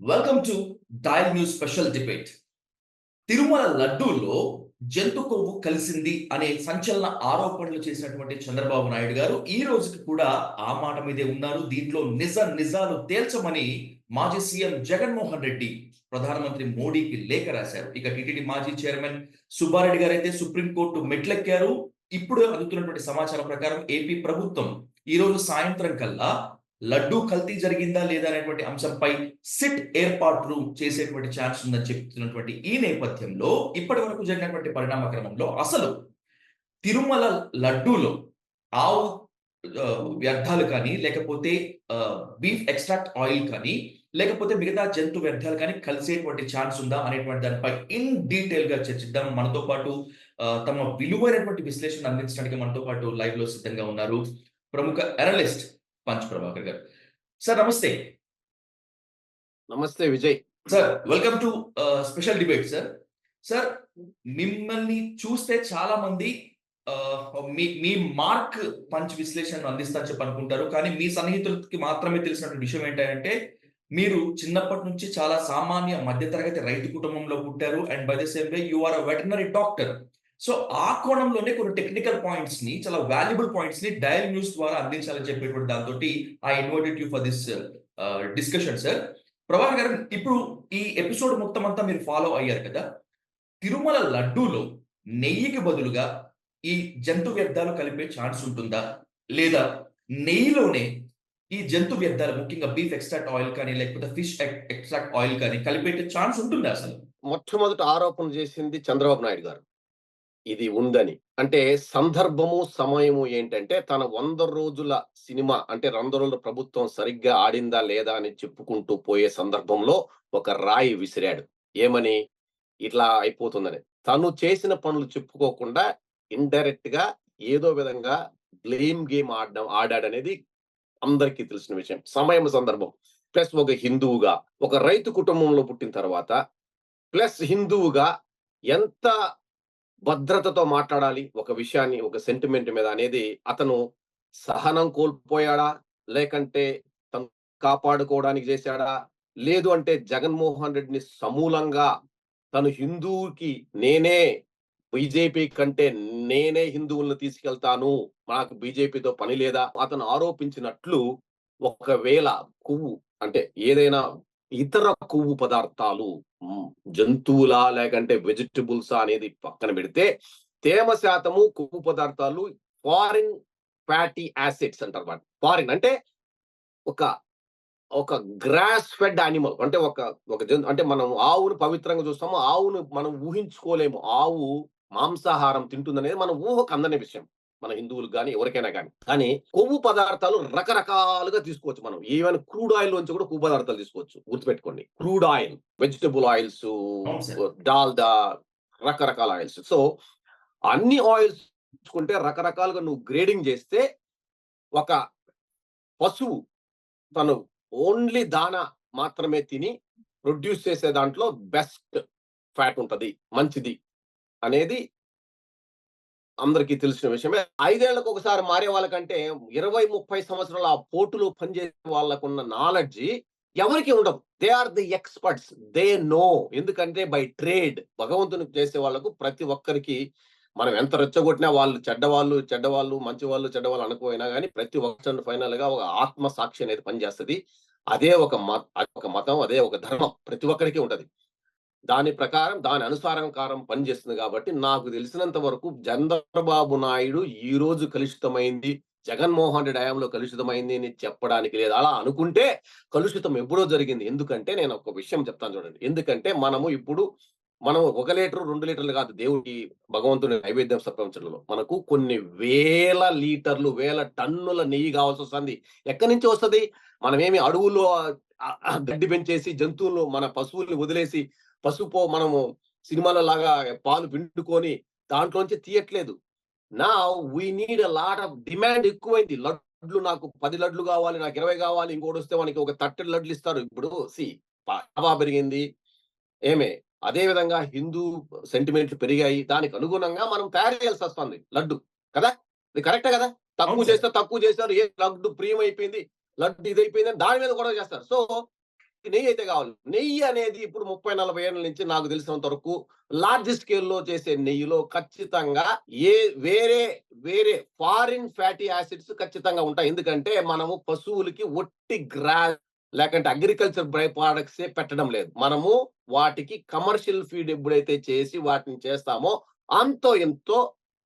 Welcome to dial news special debate Tirumala లడ్డూల్లో జంతు కొవ్వు కలిసింది అనే సంచలన ఆరోపణలు చేసినటువంటి చంద్రబాబు నాయుడు గారు ఈ రోజుకి కూడా ఆ మాట మీదే ఉన్నారు. దీంట్లో నిజ నిజాలు తేల్చమని మాజీ సీఎం జగన్మోహన్ రెడ్డి ప్రధానమంత్రి మోడీకి లేఖ రాశారు. ఇక టీటీడీ మాజీ చైర్మన్ సుబ్బారెడ్డి గారు అయితే సుప్రీంకోర్టు మెట్లెక్కారు. ఇప్పుడు అందుతున్నటువంటి సమాచారం ప్రకారం ఏపీ ప్రభుత్వం ఈ రోజు సాయంత్రం కల్లా లడ్డూ కల్తీ జరిగిందా లేదా అనేటువంటి అంశంపై సిట్ ఏర్పాట్లు చేసేటువంటి ఛాన్స్ ఉందని చెప్తున్నటువంటి ఈ నేపథ్యంలో ఇప్పటి వరకు జరిగినటువంటి పరిణామ క్రమంలో అసలు తిరుమల లడ్డూలో ఆవు వ్యర్థాలు కానీ లేకపోతే బీఫ్ ఎక్స్ట్రాక్ట్ ఆయిల్ కానీ లేకపోతే మిగతా జంతు వ్యర్థాలు కానీ కలిసేటువంటి ఛాన్స్ ఉందా అనేటువంటి దానిపై ఇన్ డీటెయిల్గా చర్చిద్దాం. మనతో పాటు తమ విలువైనటువంటి విశ్లేషణ అందించడానికి మనతో పాటు లైవ్లో సిద్ధంగా ఉన్నారు ప్రముఖ అనలిస్ట్ పంచ్ ప్రభాకర్ గారు. సార్ నమస్తే. నమస్తే Vijay. Sir welcome to special debate sir. Sir మిమ్మల్ని చూస్తే చాలా మంది మీ మీ మార్క్ పంచ్ విశ్లేషణ అందిస్తా చెప్పి అనుకుంటారు. కానీ మీ సన్నిహితులకి మాత్రమే తెలిసినటువంటి విషయం ఏంటంటే మీరు చిన్నప్పటి నుంచి చాలా సామాన్య మధ్యతరగతి రైతు కుటుంబంలో పుట్టారు. And by the same way you are a veterinary doctor. So ఆ కోణంలోనే కొన్ని టెక్నికల్ పాయింట్స్ని చాలా వాల్యుబుల్ పాయింట్స్ని డయల్ న్యూస్ ద్వారా అందించాలని చెప్పేటువంటి దాంతో I invited you for this discussion sir Prabhakar garu ఇప్పుడు ఈ ఎపిసోడ్ మొత్తం అంతా మీరు ఫాలో అయ్యారు కదా? తిరుమల లడ్డూలో నెయ్యికి బదులుగా ఈ జంతు వ్యర్థాలు కలిపే ఛాన్స్ ఉంటుందా? లేదా నెయ్యిలోనే ఈ జంతు వ్యర్థాలు ముఖ్యంగా బీఫ్ ఎక్స్ట్రాక్ట్ ఆయిల్ కానీ లేకపోతే ఫిష్ ఎక్స్ట్రాక్ట్ ఆయిల్ కానీ కలిపే ఛాన్స్ ఉంటుందా అసలు మొట్టమొదటి ఆరోపణ చేసింది చంద్రబాబు నాయుడు గారు. ఇది ఉందని. అంటే సందర్భము సమయము ఏంటంటే తన వంద రోజుల సినిమా అంటే వంద రోజుల ప్రభుత్వం సరిగ్గా ఆడిందా లేదా అని చెప్పుకుంటూ పోయే సందర్భంలో ఒక రాయి విసిరాడు. ఏమని? ఇట్లా అయిపోతుందని. తను చేసిన పనులు చెప్పుకోకుండా ఇండైరెక్ట్గా ఏదో విధంగా బ్లేమ్ గేమ్ ఆడడం ఆడాడనేది అందరికీ తెలిసిన విషయం. సమయం సందర్భం. ప్లస్ ఒక హిందువుగా ఒక రైతు కుటుంబంలో పుట్టిన తర్వాత ప్లస్ హిందువుగా ఎంత భద్రతతో మాట్లాడాలి. ఒక విషయాన్ని ఒక సెంటిమెంట్ మీద అనేది అతను సహనం కోల్పోయాడా? లేకంటే తను కాపాడుకోవడానికి చేశాడా? లేదు అంటే జగన్మోహన్ రెడ్డిని సమూలంగా తను హిందువుకి నేనే బీజేపీ కంటే నేనే హిందువులను తీసుకెళ్తాను. నాకు బీజేపీతో పని లేదా? అతను ఆరోపించినట్లు ఒకవేళ కొవ్వు అంటే ఏదైనా ఇతర కొవ్వు పదార్థాలు జంతువులా లేకంటే వెజిటబుల్సా అనేది పక్కన పెడితే తేమ శాతము కొవ్వు పదార్థాలు ఫారిన్ ఫ్యాటీ యాసిడ్స్ అంటారు వాటి ఫారిన్ అంటే ఒక ఒక గ్రాస్ ఫెడ్ యానిమల్ అంటే ఒక ఒక జంతు అంటే మనం ఆవును పవిత్రంగా చూస్తాము ఆవును మనం ఊహించుకోలేము. ఆవు మాంసాహారం తింటుందనేది మన ఊహకు అందని విషయం. మన హిందువులకు కానీ ఎవరికైనా కానీ కానీ కొవ్వు పదార్థాలు రకరకాలుగా తీసుకోవచ్చు మనం. ఈవెన్ క్రూడ్ ఆయిల్ నుంచి కూడా కొవ్వు పదార్థాలు తీసుకోవచ్చు. గుర్తుపెట్టుకోండి. Crude oil vegetable oils. Dalda రకరకాల ఆయిల్స్ సో అన్ని ఆయిల్స్ చూసుకుంటే రకరకాలుగా నువ్వు గ్రేడింగ్ చేస్తే ఒక పశువు తను ఓన్లీ దాన మాత్రమే తిని ప్రొడ్యూస్ చేసే దాంట్లో బెస్ట్ ఫ్యాట్ ఉంటది మంచిది అనేది అందరికీ తెలిసిన విషయమే. ఐదేళ్ళకు ఒకసారి మారే వాళ్ళకంటే ఇరవై ముప్పై సంవత్సరాల ఆ పోటులో పనిచేసే వాళ్ళకున్న నాలెడ్జ్ ఎవరికి ఉండదు. They are the experts they know ఎందుకంటే బై ట్రేడ్ భగవంతుని చేసే వాళ్ళకు ప్రతి ఒక్కరికి మనం ఎంత రెచ్చగొట్టినా వాళ్ళు చెడ్డవాళ్ళు చెడ్డవాళ్ళు మంచి వాళ్ళు చెడ్డవాళ్ళు అనుకోయినా కానీ ప్రతి ఒక్కరి ఫైనల్గా ఒక ఆత్మ సాక్షి అనేది పనిచేస్తుంది. అదే ఒక మత ఒక మతం అదే ఒక ధర్మం ప్రతి ఒక్కరికి ఉంటది. దాని ప్రకారం దాని అనుసారంకారం పనిచేస్తుంది కాబట్టి నాకు తెలిసినంత వరకు చంద్రబాబు నాయుడు ఈ రోజు కలుషితమైంది జగన్మోహన్ రెడ్డి హయాంలో కలుషితమైంది అని చెప్పడానికి లేదు. అలా అనుకుంటే కలుషితం ఎప్పుడో జరిగింది. ఎందుకంటే నేను ఒక విషయం చెప్తాను చూడండి. ఎందుకంటే మనము ఇప్పుడు మనం ఒక లీటర్ రెండు లీటర్లు కాదు దేవుడి భగవంతుని నైవేద్యం సమర్పించడంలో మనకు కొన్ని వేల లీటర్లు వేల టన్నుల నెయ్యి కావాల్సి వస్తుంది. ఎక్కడి నుంచి వస్తుంది? మనమేమి అడవుల్లో గడ్డి పెంచేసి జంతువులు మన పశువుల్ని వదిలేసి పసుపు మనము సినిమాల లాగా పాలు పిండుకొని దాంట్లోంచి తీయట్లేదు. నా we need a lot of demand ఎక్కువైంది. లడ్లు నాకు పది లడ్లు కావాలి నాకు ఇరవై కావాలి ఇంకోటి వస్తే మనకి ఒక తట్టెడు లడ్లు ఇస్తారు. ఇప్పుడు సి హవా పెరిగింది. ఏమే? అదే విధంగా హిందూ సెంటిమెంట్లు పెరిగాయి. దానికి అనుగుణంగా మనం తయారు చేయాల్సి వస్తుంది లడ్డు. కదా? ఇది కరెక్టే కదా? తక్కువ. చేస్తే తక్కువ చేస్తారు ఏ లడ్డు ప్రియం అయిపోయింది లడ్డు ఇది అయిపోయింది దాని మీద కూడా చేస్తారు. సో నెయ్యి అయితే కావాలి. నెయ్యి అనేది ఇప్పుడు ముప్పై నలభై ఏళ్ళ నుంచి నాకు తెలిసినంత వరకు లార్జ్ స్కేల్లో చేసే నెయ్యిలో ఖచ్చితంగా ఏ వేరే వేరే ఫారిన్ ఫ్యాటీ యాసిడ్స్ ఖచ్చితంగా ఉంటాయి. ఎందుకంటే మనము పశువులకి ఒట్టి గ్రా లేకంటే అగ్రికల్చర్ బై ప్రొడక్ట్స్ పెట్టడం లేదు. మనము వాటికి కమర్షియల్ ఫీడ్ ఎప్పుడైతే చేసి వాటిని చేస్తామో అంతో ఎంతో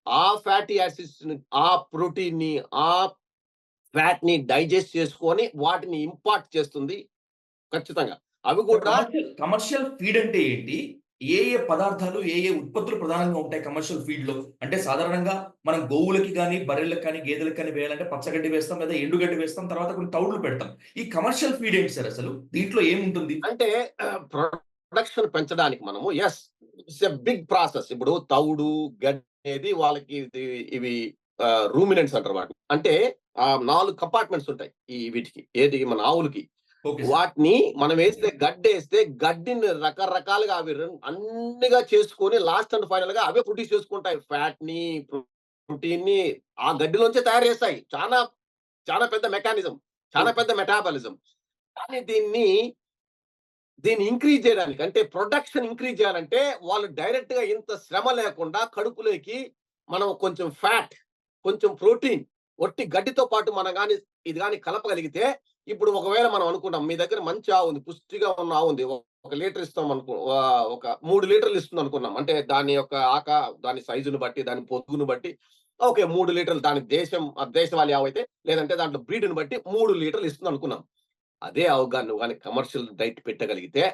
ఆ ఫ్యాటీ యాసిడ్స్ ఆ ప్రోటీన్ని ఆ ఫ్యాట్ని డైజెస్ట్ చేసుకొని వాటిని ఇంపార్ట్ చేస్తుంది. ఖచ్చితంగా. అవి కూడా కమర్షియల్ ఫీడ్ అంటే ఏంటి? ఏ ఏ పదార్థాలు ఏ ఏ ఉత్పత్తులు ప్రధానంగా ఉంటాయి కమర్షియల్ ఫీడ్లో? అంటే సాధారణంగా మనం గోవులకి కానీ బర్రెలకు కానీ గేదెలకు కానీ వేయాలంటే పచ్చగడ్డి వేస్తాం లేదా ఎండుగడ్డి వేస్తాం తర్వాత కొన్ని తౌడులు పెడతాం. ఈ కమర్షియల్ ఫీడ్ ఏంటి సార్ అసలు? దీంట్లో ఏముంటుంది? అంటే ప్రొడక్షన్ పెంచడానికి మనము yes it's a big process ఇప్పుడు తౌడు గడ్డి అనేది వాళ్ళకి ఇవి రూమినెంట్స్ అంటారు అంటే ఆ నాలుగు కంపార్ట్మెంట్స్ ఉంటాయి ఈ వీటికి ఏది మన ఆవులకి. వాటిని మనం వేస్తే గడ్డి వేస్తే గడ్డిని రకరకాలుగా అవి రెండు- అన్నిగా చేసుకొని లాస్ట్ అండ్ ఫైనల్గా అవే ప్రొడ్యూస్ చేసుకుంటాయి. ఫ్యాట్ని ప్రోటీన్ని ఆ గడ్డిలోంచే తయారు చేస్తాయి. చాలా చాలా పెద్ద మెకానిజం చాలా పెద్ద మెటాబాలిజం. కానీ దీన్ని దీన్ని ఇంక్రీజ్ చేయడానికి అంటే ప్రొడక్షన్ ఇంక్రీజ్ చేయాలంటే వాళ్ళు డైరెక్ట్గా ఇంత శ్రమ లేకుండా కడుపులోకి మనం కొంచెం ఫ్యాట్ కొంచెం ప్రోటీన్ ఒట్టి గడ్డితో పాటు మనం కానీ ఇది కానీ కలపగలిగితే ఇప్పుడు ఒకవేళ మనం అనుకున్నాం మీ దగ్గర మంచి ఆవు ఉంది పుష్టిగా ఉన్న ఆవు ఉంది ఒక లీటర్ ఇస్తాం అనుకో ఒక మూడు లీటర్లు ఇస్తుంది అనుకున్నాం. అంటే దాని యొక్క ఆక దాని సైజును బట్టి దాని పొద్దుగును బట్టి ఓకే మూడు లీటర్లు దాని దేశం ఆ దేశవాళీ ఆవు అయితే లేదంటే దాంట్లో బ్రీడ్ని బట్టి మూడు లీటర్లు ఇస్తుంది అనుకున్నాం. అదే ఆవు కానీ నువ్వు కానీ కమర్షియల్ డైట్ పెట్టగలిగితే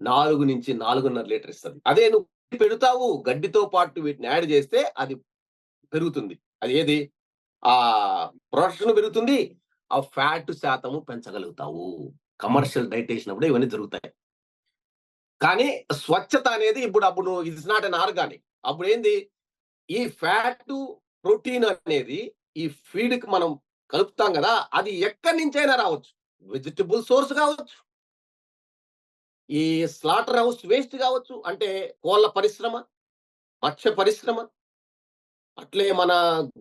నాలుగు నుంచి నాలుగున్నర లీటర్ ఇస్తుంది. అదే నువ్వు పెడతావు గడ్డితో పాటు వీటిని యాడ్ చేస్తే అది పెరుగుతుంది. అది ఏది? ఆ ప్రొడక్షన్ పెరుగుతుంది ఆ ఫ్యాట్ శాతము పెంచగలుగుతావు. కమర్షియల్ డైట్ వేసినప్పుడు ఇవన్నీ జరుగుతాయి. కానీ స్వచ్ఛత అనేది ఇప్పుడు అప్పుడు ఇట్స్ నాట్ అన్ ఆర్గానిక్ అప్పుడు ఏంది? ఈ ఫ్యాట్ ప్రోటీన్ అనేది ఈ ఫీడ్కి మనం కలుపుతాం కదా అది ఎక్కడి నుంచైనా రావచ్చు. వెజిటబుల్ సోర్స్ కావచ్చు. ఈ స్లాటర్ హౌస్ వేస్ట్ కావచ్చు. అంటే కోళ్ళ పరిశ్రమ మత్స్య పరిశ్రమ అట్లే మన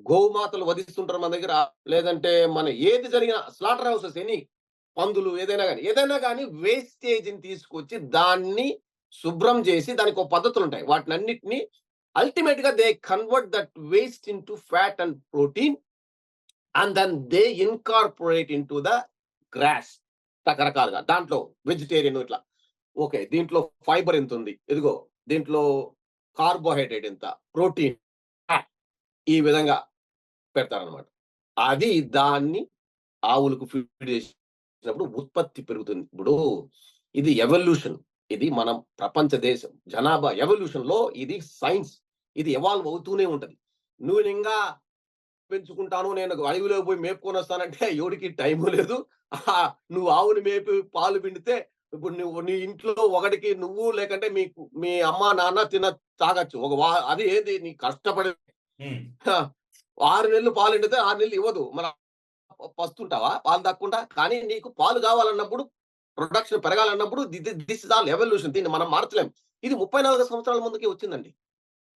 గోమాతలు వధిస్తుంటారు మన దగ్గర. లేదంటే మన ఏది జరిగిన స్లాటర్ హౌసెస్ ఎన్ని పందులు ఏదైనా కానీ ఏదైనా కానీ వేస్టేజ్ని తీసుకొచ్చి దాన్ని శుభ్రం చేసి దానికి ఒక పద్ధతులు ఉంటాయి వాటిని అన్నిటిని అల్టిమేట్గా they convert that waste into fat and protein and then they incorporate into the grass రకరకాలుగా. దాంట్లో వెజిటేరియన్ ఇట్లా. ఓకే దీంట్లో ఫైబర్ ఎంత ఉంది ఇదిగో దీంట్లో కార్బోహైడ్రేట్ ఎంత? ప్రోటీన్ ఈ విధంగా పెడతారనమాట అది దాన్ని ఆవులకు ఫీడ్ చేసినప్పుడు ఉత్పత్తి పెరుగుతుంది. ఇప్పుడు ఇది ఎవల్యూషన్. ఇది మనం ప్రపంచ దేశం. జనాభా ఎవల్యూషన్లో ఇది సైన్స్. ఇది ఎవాల్వ్ అవుతూనే ఉంటది. నువ్వు ఇంకా పెంచుకుంటాను నేను అడవిలో పోయి మేపుకొని వస్తానంటే ఎవరికి టైం లేదు. నువ్వు ఆవుని మేపి పాలు పిండితే ఇప్పుడు నువ్వు నీ ఇంట్లో ఒకటికి నువ్వు లేకంటే మీ మీ అమ్మ నాన్న తిన తాగొచ్చు. ఒక వా అది ఏంది? నీ కష్టపడి ఆరు నెలలు పాలు ఎండితే ఆరు నెలలు ఇవ్వదు. మన పస్తుంటావా? పాలు తక్కుండా కానీ నీకు పాలు కావాలన్నప్పుడు ప్రొడక్షన్ పెరగాలన్నప్పుడు దిస్ ఇస్ ఆల్ ఎవల్యూషన్ దీన్ని మనం మార్చలేం. ఇది ముప్పై నాలుగు సంవత్సరాల ముందుకే వచ్చిందండి.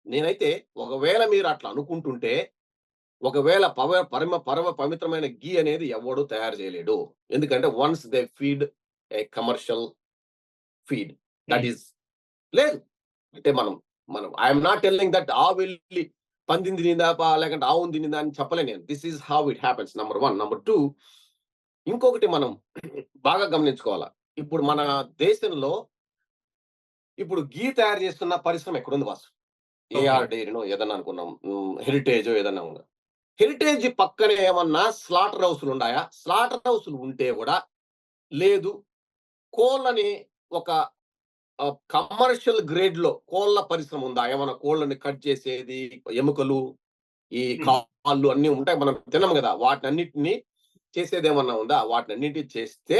నేనైతే ఒకవేళ మీరు అట్లా అనుకుంటుంటే ఒకవేళ పవ పరమ పరమ పవిత్రమైన గీ అనేది ఎవడు తయారు చేయలేడు. ఎందుకంటే once they feed a commercial feed that is లేదు. అంటే మనం మనం ఐఎమ్ నాట్ టెల్లింగ్ దట్ ఆ వెళ్ళి పందిని తినిందా లేకంటే ఆవును తినిందా అని చెప్పలేను నేను. This is how it happens number one number two ఇంకొకటి మనం బాగా గమనించుకోవాలా. ఇప్పుడు మన దేశంలో ఇప్పుడు గీ తయారు చేస్తున్న పరిశ్రమ ఎక్కడుంది వాసు ఏఆర్ డైరీనో ఏదన్నా అనుకున్నాం. హెరిటేజ్ ఏదన్నా ఉన్నా హెరిటేజ్ పక్కనే ఏమన్నా స్లాటర్ హౌస్లు ఉన్నాయా స్లాటర్ హౌస్లు ఉంటే కూడా లేదు. కోళ్ళని ఒక కమర్షియల్ గ్రేడ్లో కోళ్ళ పరిశ్రమ ఉందా? ఏమైనా కోళ్ళని కట్ చేసేది ఎముకలు ఈ. కాళ్ళు అన్ని ఉంటాయి మనం తినం కదా! వాటిని అన్నిటిని చేసేది ఏమన్నా ఉందా? వాటిని అన్నిటి చేస్తే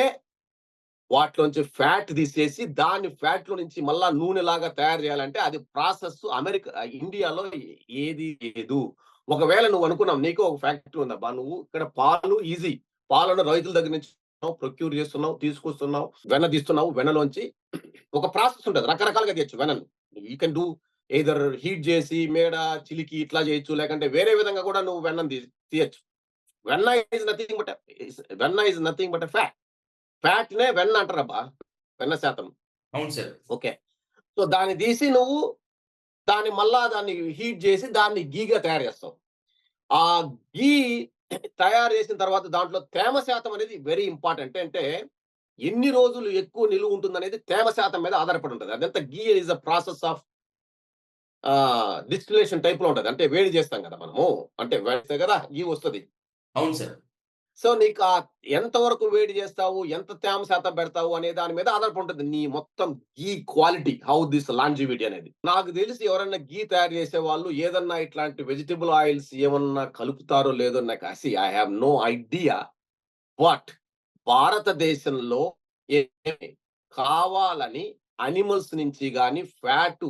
వాటిలోంచి ఫ్యాట్ తీసేసి దాన్ని ఫ్యాట్లో నుంచి మళ్ళా నూనె లాగా తయారు చేయాలంటే అది ప్రాసెస్ అమెరికా ఇండియాలో ఏది లేదు. ఒకవేళ నువ్వు అనుకున్నావు నీకు ఒక ఫ్యాక్టరీ ఉందబ్బా నువ్వు ఇక్కడ పాలు ఈజీ. పాలను రైతుల దగ్గర నుంచి ప్రొక్యూర్ చేస్తున్నావు తీసుకొస్తున్నావు వెన్న తీస్తున్నావు వెన్నలోంచి ఒక ప్రాసెస్ ఉంటుంది. రకరకాలుగా చేయొచ్చు వెన్నను you can do either heat చేసి మేడ చిలికి ఇట్లా చేయొచ్చు లేకంటే వేరే విధంగా కూడా నువ్వు వెన్నను తీ- తీయొచ్చు. Venna is nothing but venna is nothing but fat fat నే వెన్న అంటారబ్బా వెన్న శాతం. అవును సార్. ఓకే. సో దాన్ని తీసి నువ్వు దాన్ని మళ్ళా దాన్ని హీట్ చేసి దాన్ని గీగా తయారు చేస్తావు. ఆ గీ తయారు చేసిన తర్వాత దాంట్లో తేమ శాతం అనేది వెరీ ఇంపార్టెంట్ అంటే ఎన్ని రోజులు ఎక్కువ నిలువ ఉంటుంది అనేది తేమ శాతం మీద ఆధారపడి ఉంటుంది. అదంతా ghee is a process of distillation టైప్లో ఉంటుంది. అంటే వేడి చేస్తాం కదా మనము. అంటే వేస్తే కదా గీ వస్తుంది. అవును సార్. సో నీకు ఆ ఎంత వరకు వేడి చేస్తావు ఎంత తేమ శాతం పెడతావు అనే దాని మీద ఆధారపడి ఉంటుంది నీ మొత్తం ghee quality how this longevity అనేది. నాకు తెలిసి ఎవరైనా గీ తయారు చేసే వాళ్ళు ఏదన్నా ఇట్లాంటి వెజిటబుల్ ఆయిల్స్ ఏమన్నా కలుపుతారో లేదో నాకు అసి I have no idea. But భారతదేశంలో కావాలని అనిమల్స్ నుంచి కానీ ఫ్యాట్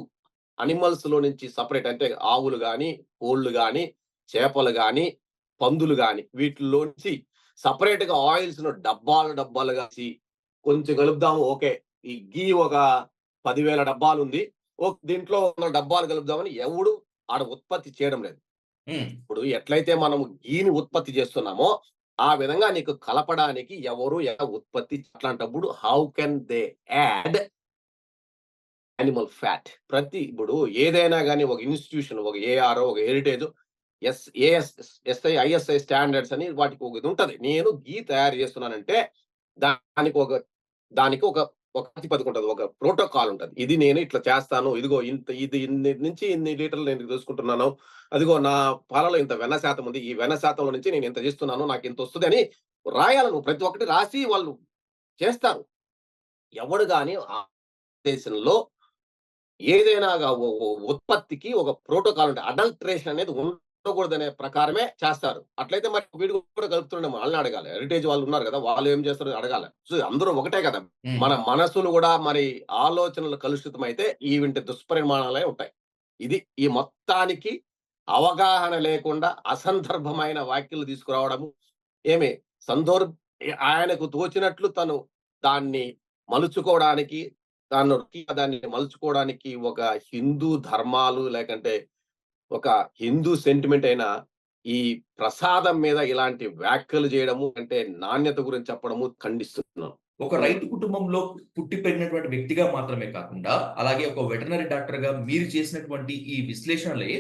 అనిమల్స్లో నుంచి సపరేట్ అంటే ఆవులు కానీ కోళ్ళు కానీ చేపలు కానీ పందులు కానీ వీటిలోంచి సపరేట్గా ఆయిల్స్ను డబ్బాలు డబ్బాలు కాసి కొంచెం కలుపుదాము. ఓకే. ఈ గీ ఒక పదివేల డబ్బాలు ఉంది ఓ దీంట్లో వందల డబ్బాలు కలుపుదామని ఎవడు ఆడ ఉత్పత్తి చేయడం లేదు. ఇప్పుడు ఎట్లయితే మనం గీని ఉత్పత్తి చేస్తున్నామో ఆ విధంగా నీకు కలపడానికి ఎవరు ఎలా ఉత్పత్తి అట్లాంటప్పుడు how can they add animal fat? ప్రతి ఇప్పుడు ఏదైనా కానీ ఒక ఇన్స్టిట్యూషన్ ఒక ఏఆర్ ఒక heritage S AS SI ISI standards అని వాటికి ఒక ఇది ఉంటుంది. నేను గీ తయారు చేస్తున్నానంటే దానికి ఒక దానికి ఒక ఒక ప్రతిపదిక ఉంటుంది. ఒక ప్రోటోకాల్ ఉంటుంది. ఇది నేను ఇట్లా చేస్తాను. ఇదిగో ఇంత ఇది ఇన్ని నుంచి ఇన్ని లీటర్లు నేను తీసుకుంటున్నాను. అదిగో నా పాలలో ఇంత వెన్న శాతం ఉంది. ఈ వెన్న శాతంలో నుంచి నేను ఇంత చేస్తున్నాను. నాకు ఇంత వస్తుంది అని రాయాలి నువ్వు. ప్రతి ఒక్కటి రాసి వాళ్ళు చేస్తారు. ఎవడు కానీ ఆ దేశంలో ఏదైనా ఉత్పత్తికి ఒక ప్రోటోకాల్ ఉంటుంది అడల్ట్రేషన్ అనేది ఉండకూడదనే ప్రకారమే చేస్తారు. అట్లయితే మరి వీడు కూడా కలుపుతుండే వాళ్ళని అడగాలి. హెరిటేజ్ వాళ్ళు ఉన్నారు కదా వాళ్ళు ఏం చేస్తారో అడగాలి. సో అందరూ ఒకటే కదా. మన మనసులు కూడా మరి ఆలోచనలు కలుషితం అయితే ఈ వింటి దుష్పరిమాణాలే ఉంటాయి. ఇది ఈ మొత్తానికి అవగాహన లేకుండా అసందర్భమైన వ్యాఖ్యలు తీసుకురావడము ఏమి? సందర్భ ఆయనకు తోచినట్లు తను దాన్ని మలుచుకోవడానికి తాను దాన్ని మలుచుకోవడానికి ఒక హిందూ ధర్మాలు లేకంటే ఒక హిందూ సెంటిమెంట్ అయిన ఈ ప్రసాదం మీద ఇలాంటి వ్యాఖ్యలు చేయడము అంటే నాణ్యత గురించి చెప్పడము ఖండిస్తున్నాను. ఒక రైతు కుటుంబంలో పుట్టి పెరిగినటువంటి వ్యక్తిగా మాత్రమే కాకుండా అలాగే ఒక వెటనరీ డాక్టర్గా మీరు చేసినటువంటి ఈ విశ్లేషణలే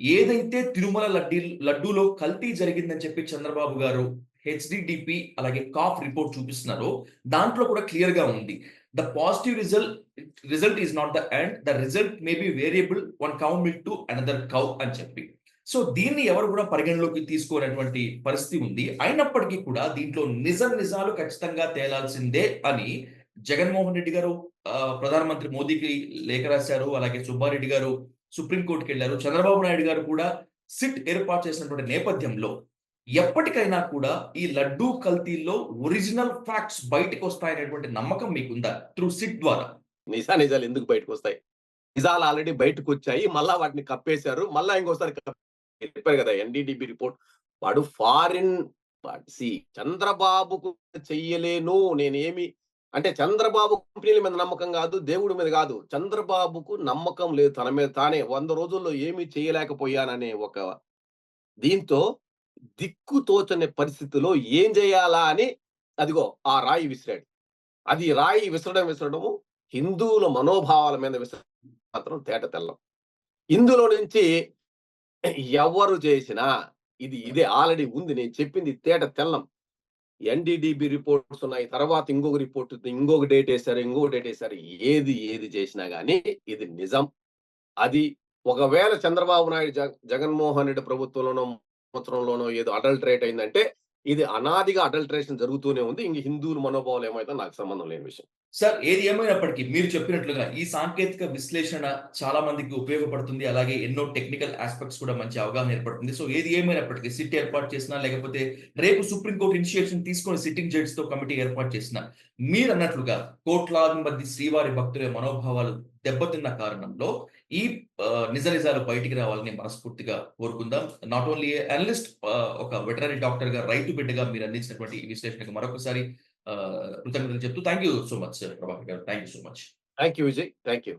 ఏదైతే తిరుమల లడ్డీ లడ్డూలో కల్తీ జరిగిందని చెప్పి చంద్రబాబు గారు హెచ్డిడిపి అలాగే కాఫ్ రిపోర్ట్ చూపిస్తున్నారో దాంట్లో కూడా క్లియర్గా ఉంది. The positive result result is not the end the result may be variable one cow milk to another cow అని చెప్పి. సో దీన్ని ఎవరు కూడా పరిగణలోకి తీసుకోనటువంటి పరిస్థితి ఉంది. అయినప్పటికీ కూడా దీంట్లో నిజం నిజాలు ఖచ్చితంగా తేలాల్సిందే అని జగన్మోహన్ రెడ్డి గారు ప్రధానమంత్రి మోదీకి లేఖ రాశారు. అలాగే సుబ్బారెడ్డి గారు సుప్రీంకోర్టుకి వెళ్ళారు. చంద్రబాబు నాయుడు గారు కూడా సిట్ ఏర్పాటు చేసినటువంటి నేపథ్యంలో ఎప్పటికైనా కూడా ఈ లడ్డూ కల్తీల్లో ఒరిజినల్ ఫ్యాక్ట్స్ బయటకు వస్తాయనేటువంటి నమ్మకం మీకుందా? త్రూ సిట్ ద్వారా. నిజా నిజాలు ఎందుకు బయటకు వస్తాయి నిజాలు ఆల్రెడీ బయటకు వచ్చాయి మళ్ళా వాటిని కప్పేశారు మళ్ళా ఇంకోసారి చెప్పారు కదా ఎన్డీడీబీ రిపోర్ట్. వాడు ఫారిన్ సి చంద్రబాబుకు చెయ్యలేను నేనేమి అంటే చంద్రబాబు కంపెనీల మీద నమ్మకం కాదు దేవుడి మీద కాదు చంద్రబాబుకు నమ్మకం లేదు తన మీద తానే. వంద రోజుల్లో ఏమి చేయలేకపోయాననే ఒక దీంతో దిక్కు తోచని పరిస్థితిలో ఏం చేయాలా అని అదిగో ఆ రాయి విసిరాడు. అది రాయి విసరడం విసరడము హిందువుల మనోభావాల మీద విసర మాత్రం తేట తెల్లం. ఇందులో నుంచి ఎవరు చేసినా ఇది ఇదే ఆల్రెడీ ఉంది నేను చెప్పింది తేట తెల్లం. ఎన్డిడిబి రిపోర్ట్స్ ఉన్నాయి తర్వాత ఇంకొక రిపోర్ట్ ఇంకొక డేట్ వేశారు ఇంకొక డేట్ వేశారు. ఏది ఏది చేసినా కానీ ఇది నిజం. అది ఒకవేళ చంద్రబాబు నాయుడు జగన్మోహన్ రెడ్డి ప్రభుత్వంలోనో సంవత్సరంలోనో ఏదో అడల్టరేట్ అయిందంటే ఇది అనాదిగా అడల్టరేషన్ జరుగుతూనే ఉంది. ఇంక హిందువుల మనోభావాలు ఏమైతే నాకు సంబంధం లేని విషయం. సార్ ఏది ఏమైనప్పటికీ మీరు చెప్పినట్లుగా ఈ సాంకేతిక విశ్లేషణ చాలా మందికి ఉపయోగపడుతుంది. అలాగే ఎన్నో టెక్నికల్ ఆస్పెక్ట్స్ కూడా మంచి అవగాహన ఏర్పడుతుంది. సో ఏది ఏమైనప్పటికీ సిట్ ఏర్పాటు చేసినా లేకపోతే రేపు సుప్రీంకోర్టు ఇనిషియేషన్ తీసుకొని సిట్టింగ్ జడ్జ్తో కమిటీ ఏర్పాటు చేసిన మీరు అన్నట్లుగా కోట్లాది మంది శ్రీవారి భక్తుల మనోభావాలు దెబ్బతిన్న కారణంలో ఈ నిజ నిజాలు బయటికి రావాలని మనస్ఫూర్తిగా కోరుకుందాం. నాట్ ఓన్లీ అనలిస్ట్ ఒక వెటనరీ డాక్టర్గా రైతు బిడ్డగా మీరు అందించినటువంటి ఈ విశ్లేషణకు మరొకసారి కృతజ్ఞతలు చెప్తూ thank you so much Prabhakar garu. Thank you so much thank you Vijay thank you